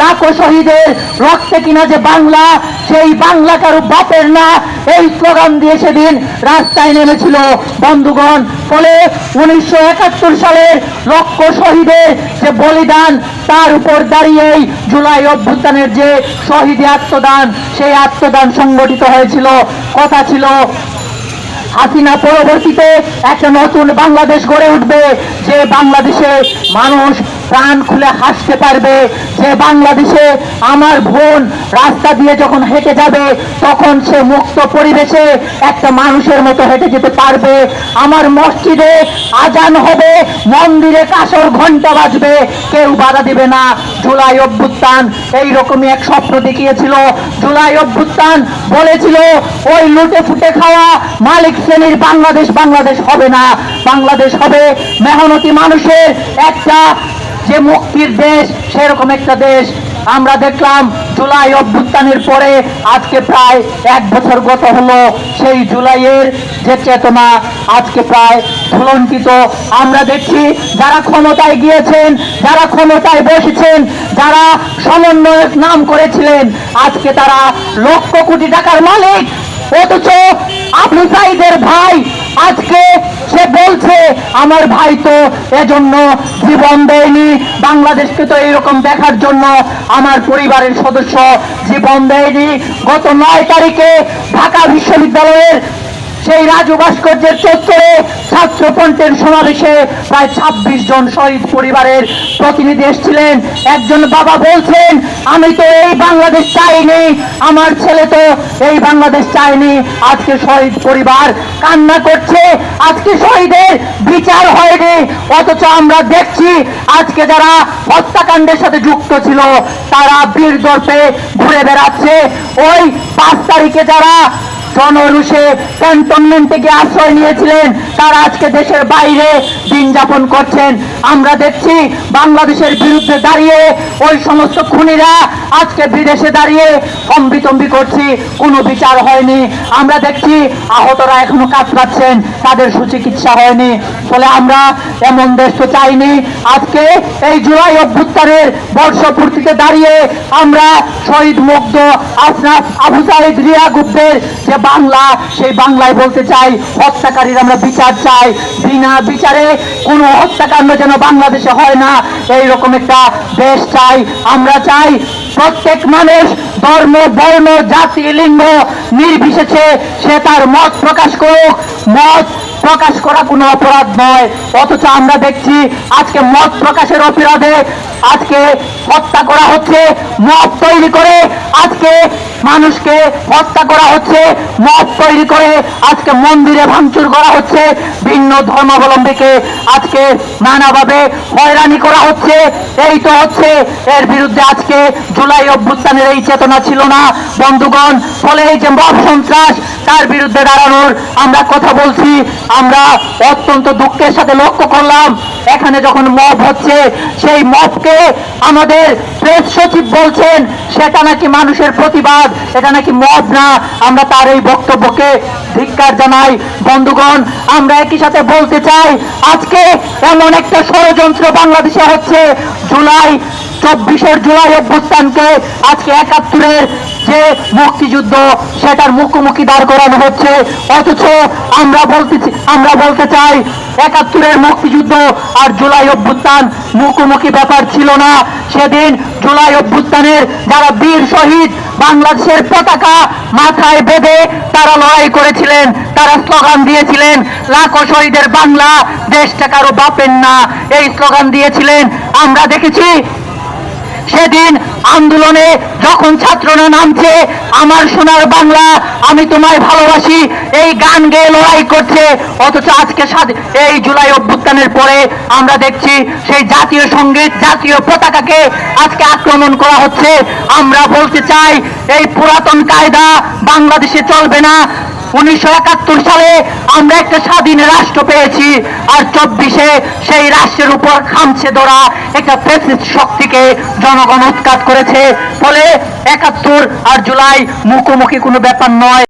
লাখো শহীদের রক্তে কিনা যে বাংলা, সেই বাংলা কারও বাপের না, এই স্লোগান দিয়ে সেদিন রাস্তায় নেমেছিল বন্ধুগণ। ফলে উনিশশো একাত্তর সালের লক্ষ শহীদের যে বলিদান, তার উপর দাঁড়িয়েই জুলাই অভ্যুত্থানের যে শহীদ আত্মদান, সেই আত্মদান সংগঠিত হয়েছিল। কথা ছিল, হাসিনা পরবর্তীতে একটা নতুন বাংলাদেশ গড়ে উঠবে, যে বাংলাদেশে মানুষ প্রাণ খুলে হাসতে পারবে যে বাংলাদেশে আমার বোন রাস্তা দিয়ে যখন হেঁটে যাবে, তখন সে মুক্ত পরিবেশে একটা মানুষের মতো হেঁটে যেতে পারবে। আমার মসজিদে আজান হবে, মন্দিরে কাসর ঘণ্টা বাজবে, কেউ বাধা দিবে না। জুলাই অভ্যুত্থান এইরকমই এক স্বপ্ন দেখিয়েছিল। জুলাই অভ্যুত্থান বলেছিল, ওই লুটে ফুটে খাওয়া মালিক শ্রেণির বাংলাদেশ বাংলাদেশ হবে না। বাংলাদেশ হবে মেহনতি মানুষের একটা যে মুক্তির দেশ, সেরকম একটা দেশ। আমরা দেখলাম জুলাই অভ্যুত্থানের পরে আজকে প্রায় এক বছর গত হলো। সেই জুলাইয়ের যে চেতনা আজকে প্রায় ঝুলন্টিত আমরা দেখছি যারা ক্ষমতায় গিয়েছেন, যারা ক্ষমতায় বসেছেন, যারা সমন্বয়ক নাম করেছিলেন, আজকে তারা লক্ষ কোটি টাকার মালিক। অথচ আপনি ভাই আমার ভাই তো এজন্য জীবন দেয়নি। বাংলাদেশকে তো এইরকম দেখার জন্য আমার পরিবারের সদস্য জীবন দেয়নি। গত নয় তারিখে ঢাকা বিশ্ববিদ্যালয়ের সেই রাজু ভাস্কর্যের চত্বরে ছাত্র ফ্রন্টের সমাবেশে প্রায় ছাব্বিশ জন শহীদ পরিবারের প্রতিনিধি এসেছিলেন। একজন বাবা বলছেন, আমি তো এই বাংলাদেশ চাইনি, আমার ছেলে তো এই বাংলাদেশ চায়নি আজকে শহীদ পরিবার কান্না করছে, আজকে শহীদের বিচার হয়নি, অথচ আমরা দেখছি আজকে যারা হত্যাকাণ্ডের সাথে যুক্ত ছিল, তারা বীর দর্পে ঘুরে বেড়াচ্ছে। ওই পাঁচ তারিখে যারা জনরুষে ক্যান্টনমেন্টে গিয়ে আশ্রয় নিয়েছিলেন। তারা আজকে দেশের বাইরে দিন যাপন করছেন। আমরা দেখছি বাংলাদেশের বিরুদ্ধে দাঁড়িয়ে ওই সমস্ত খুনিরা আজকে বিদেশে দাঁড়িয়ে কম্বিতম্বি করছি। কোনো বিচার হয়নি। আমরা দেখছি আহতরা এখনও কাজ পাচ্ছেন। তাদের সুচিকিৎসা হয়নি। ফলে আমরা এমন দেশ চাইনি। আজকে এই জুলাই অভ্যুত্থানের বর্ষপূর্তিতে দাঁড়িয়ে আমরা শহীদ মুগ্ধ আফনাফ আবু সাইদ রিয়া গুপ্তের যে বাংলা, সেই বাংলায় বলতে চাই, হত্যাকারীর আমরা বিচার চাই। বিনা বিচারে কোনো হত্যাকাণ্ড যেন বাংলাদেশে হয় না এই রকম একটা দেশ চাই। আমরা চাই প্রত্যেক মানুষ ধর্ম, বর্ণ, জাতি, লিঙ্গ নির্বিশেষে সে তার মত প্রকাশ করুক। মত প্রকাশ করা কোনো অপরাধ নয়। অথচ আমরা দেখছি আজকে মত প্রকাশের অপরাধে আজকে হত্যা করা হচ্ছে মত তৈরি করে আজকে মানুষকে হত্যা করা হচ্ছে মত তৈরি করে আজকে মন্দিরে ভাঙচুর করা হচ্ছে, ভিন্ন ধর্মাবলম্বীকে আজকে নানাভাবে হয়রানি করা হচ্ছে। এই তো হচ্ছে, এর বিরুদ্ধে আজকে জুলাই অভ্যুত্থানের এই চেতনা ছিল না। বন্ধুগণ ফলে এই যে মব সন্ত্রাস তার বিরুদ্ধে দাঁড়ানোর আমরা কথা বলছি। আমরা অত্যন্ত দুঃখের সাথে লক্ষ্য করলাম, এখানে যখন মব হচ্ছে, সেই মবকে আমাদের প্রেস সচিব বলছেন, সেটা নাকি মানুষের প্রতিবাদ, এটা নাকি মব না। আমরা তার এই বক্তব্যকে ধিক্কার জানাই। বন্ধুগণ, আমরা একই সাথে বলতে চাই, আজকে এমন একটা ষড়যন্ত্র বাংলাদেশে হচ্ছে, জুলাই চব্বিশের জুলাই অভ্যুত্থানকে আজকে একাত্তরের যে মুক্তিযুদ্ধ, সেটার মুখোমুখি দাঁড় করানো হচ্ছে। অথচ আমরা বলতেছি আমরা বলতে চাই, একাত্তরের মুক্তিযুদ্ধ আর জুলাই অভ্যুত্থান মুখোমুখি ব্যাপার ছিল না। সেদিন জুলাই অভ্যুত্থানের যারা বীর শহীদ বাংলাদেশের পতাকা মাথায় বেঁধে তারা লড়াই করেছিলেন, তারা স্লোগান দিয়েছিলেন, লাখো শহীদের বাংলা দেশটা কারও বাপেন না। এই স্লোগান দিয়েছিলেন। আমরা দেখেছি সেদিন আন্দোলনে যখন ছাত্ররা নামছে, আমার সোনার বাংলা, আমি তোমায় ভালোবাসি, এই গান গেয়ে লড়াই করছে। অথচ আজকে এই জুলাই অভ্যুত্থানের পরে আমরা দেখছি সেই জাতীয় সংগীত, জাতীয় পতাকাকে আজকে আক্রমণ করা হচ্ছে। আমরা বলতে চাই, এই পুরাতন কায়দা বাংলাদেশে চলবে না। উনিশশো একাত্তর সালে আমরা একটা স্বাধীন রাষ্ট্র পেয়েছি আর চব্বিশে সেই রাষ্ট্রের উপর খামছে ধরা একটা ফেসিস্ট শক্তিকে জনগণ উৎখাত করেছে। ফলে একাত্তর আর জুলাই মুখোমুখি কোনো ব্যাপার নয়।